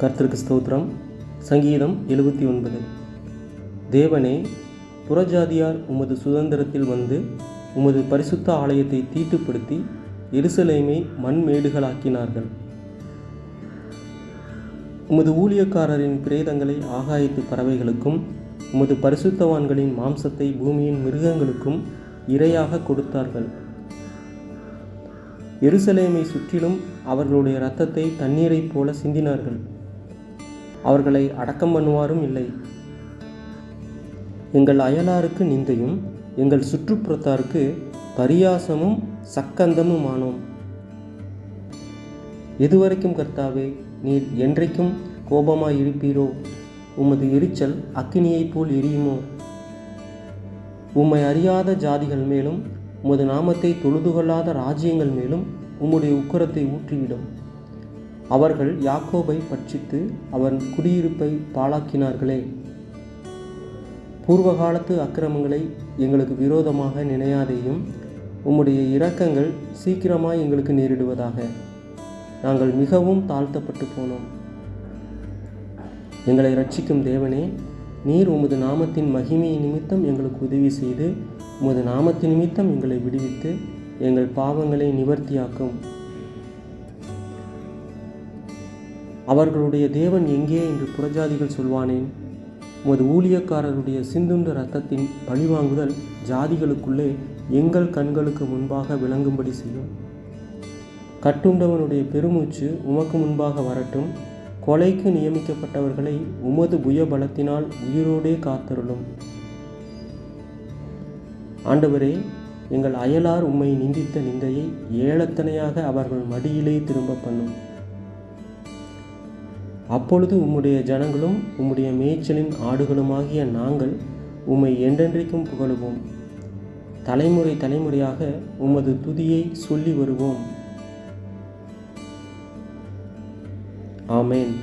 கர்த்தருக்கு ஸ்தோத்திரம். சங்கீதம் எழுபத்தி ஒன்பது. தேவனே புறஜாதியார் உமது சுதந்திரத்தில் வந்து உமது பரிசுத்த ஆலயத்தை தீட்டுப்படுத்தி எருசலேமை மண்மேடுகளாக்கினார்கள். உமது ஊழியக்காரரின் பிரேதங்களை ஆகாயத்து பறவைகளுக்கும் உமது பரிசுத்தவான்களின் மாம்சத்தை பூமியின் மிருகங்களுக்கும் இரையாக கொடுத்தார்கள். எருசலேமை சுற்றிலும் அவர்களுடைய இரத்தத்தை தண்ணீரைப் போல சிந்தினார்கள். அவர்களை அடக்கம் பண்ணுவாரும் இல்லை. எங்கள் அயலாருக்கு நிந்தையும் எங்கள் சுற்றுப்புறத்தாருக்கு பரியாசமும் சக்கந்தமும் ஆனோம் எதுவரைக்கும் கர்த்தாவே நீர் என்றைக்கும் கோபமாய் இருப்பீரோ உமது எரிச்சல் அக்கினியைப் போல் எரியுமோ? உம்மை அறியாத ஜாதிகள் மேலும் உமது நாமத்தை தொழுதுகொள்ளாத ராஜ்யங்கள் மேலும் உம்முடைய உக்கரத்தை ஊற்றிவிடும். அவர்கள் யாக்கோபை பட்சித்து அவன் குடியிருப்பை பாழாக்கினார்களே. பூர்வகாலத்து அக்கிரமங்களை எங்களுக்கு விரோதமாக நினையாதேயும் உம்முடைய இரக்கங்கள் சீக்கிரமாய் எங்களுக்கு நேரிடுவதாக. நாங்கள் மிகவும் தாழ்த்தப்பட்டு போனோம். எங்களை ரட்சிக்கும் தேவனே நீர் உமது நாமத்தின் மகிமை நிமித்தம் எங்களுக்கு உதவி செய்து உமது நாமத்தின் நிமித்தம் எங்களை விடுவித்து எங்கள் பாவங்களை நிவர்த்தியாக்கும். அவர்களுடைய தேவன் எங்கே என்று புறஜாதிகள் சொல்வானேன்? உமது ஊழியக்காரருடைய சிந்துண்ட இரத்தத்தின் பழிவாங்குதல் ஜாதிகளுக்குள்ளே எங்கள் கண்களுக்கு முன்பாக விளங்கும்படி செய்யும். கட்டுண்டவனுடைய பெருமூச்சு உமக்கு முன்பாக வரட்டும். கொலைக்கு நியமிக்கப்பட்டவர்களை உமது புயபலத்தினால் உயிரோடே காத்தருளும். ஆண்டவரே எங்கள் அயலார் உம்மை நிந்தித்த நிந்தையை ஏளத்தனையாக அவர்கள் மடியிலே திரும்ப பண்ணும். அப்பொழுது உம்முடைய ஜனங்களும் உம்முடைய மேய்ச்சலின் ஆடுகளுமாகிய நாங்கள் உம்மை என்றென்றைக்கும் புகழுவோம். தலைமுறை தலைமுறையாக உமது துதியை சொல்லி வருவோம். ஆமேன்.